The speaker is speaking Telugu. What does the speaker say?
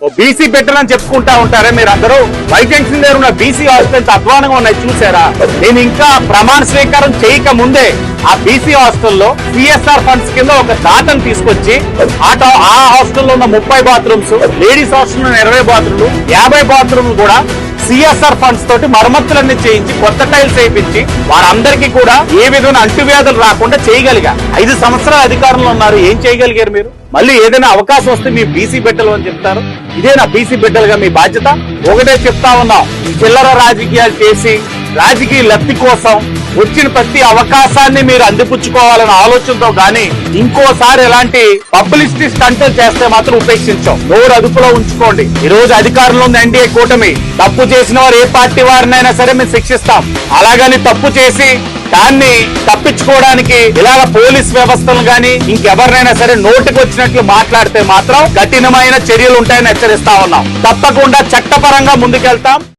ఓ బీసీ పెట్టనని చెప్పుకుంటా ఉంటారే మీరు అందరూ వైజంక్షన్ దగ్గర ఉన్న బీసీ హాస్టల్స్ అధ్వానంగా ఉన్నాయి చూసారా నేను ఇంకా ప్రమాణ స్వీకారం చేయక ముందే ఆ బీసీ హాస్టల్లో సిఎస్ఆర్ ఫండ్స్ కింద ఒక దాతను తీసుకొచ్చి ఆట ఆ హాస్టల్లో ఉన్న ముప్పై బాత్రూమ్స్ లేడీస్ హాస్టల్లో ఉన్న ఇరవై బాత్రూమ్లు యాభై బాత్రూమ్లు కూడా సిఎస్ఆర్ ఫండ్స్ తోటి మరమ్మతులన్నీ చేయించి కొత్త టైల్స్ వేయించి వారందరికీ కూడా ఏ విధమైన అంటువ్యాధులు రాకుండా చేయగలిగా. ఐదు సంవత్సరాల అధికారంలో ఉన్నారు ఏం చేయగలిగారు మీరు? మళ్ళీ ఏదైనా అవకాశం వస్తే మీ బీసీ బిడ్డలు అని చెప్తారు. ఇదే నా బీసీ బిడ్డలుగా మీ బాధ్యత. ఒకటే చెప్తా ఉన్నాం చిల్లర రాజకీయాలు చేసి రాజకీయ లబ్ధి కోసం వచ్చిన ప్రతి అవకాశాన్ని మీరు అందిపుచ్చుకోవాలనే ఆలోచనతో గాని ఇంకోసారి ఎలాంటి పబ్లిసిటీ స్టంట్లు చేస్తే మాత్రం ఉపేక్షించాం. నోరు అదుపులో ఉంచుకోండి. ఈ రోజు అధికారంలో ఉంది ఎన్డీఏ కూటమి తప్పు చేసిన వారు ఏ పార్టీ వారినైనా సరే మేము శిక్షిస్తాం. అలాగని తప్పు చేసి దాన్ని తప్పించుకోవడానికి ఇలాగ పోలీస్ వ్యవస్థలు గాని ఇంకెవరినైనా సరే నోటికి వచ్చినట్లు మాట్లాడితే మాత్రం కఠినమైన చర్యలు ఉంటాయని హెచ్చరిస్తా ఉన్నాం. తప్పకుండా చట్టపరంగా ముందుకెళ్తాం.